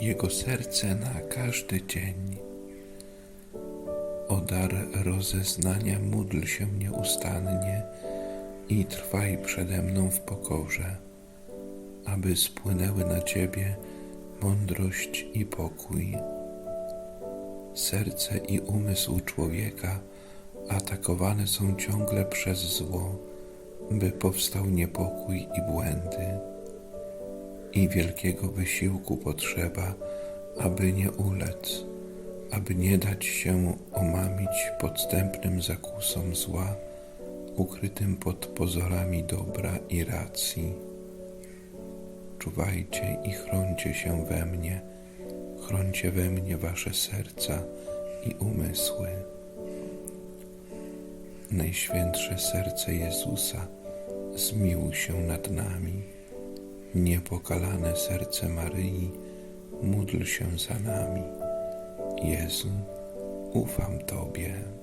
Jego serce na każdy dzień. O dar rozeznania módl się nieustannie i trwaj przede mną w pokorze, aby spłynęły na Ciebie mądrość i pokój. Serce i umysł człowieka atakowane są ciągle przez zło, by powstał niepokój i błędy. I wielkiego wysiłku potrzeba, aby nie ulec, aby nie dać się omamić podstępnym zakusom zła, ukrytym pod pozorami dobra i racji. Czuwajcie i chroncie się we mnie, chroncie we mnie wasze serca i umysły. Najświętsze serce Jezusa, zmiłuj się nad nami. Niepokalane serce Maryi, módl się za nami. Jezu, ufam Tobie.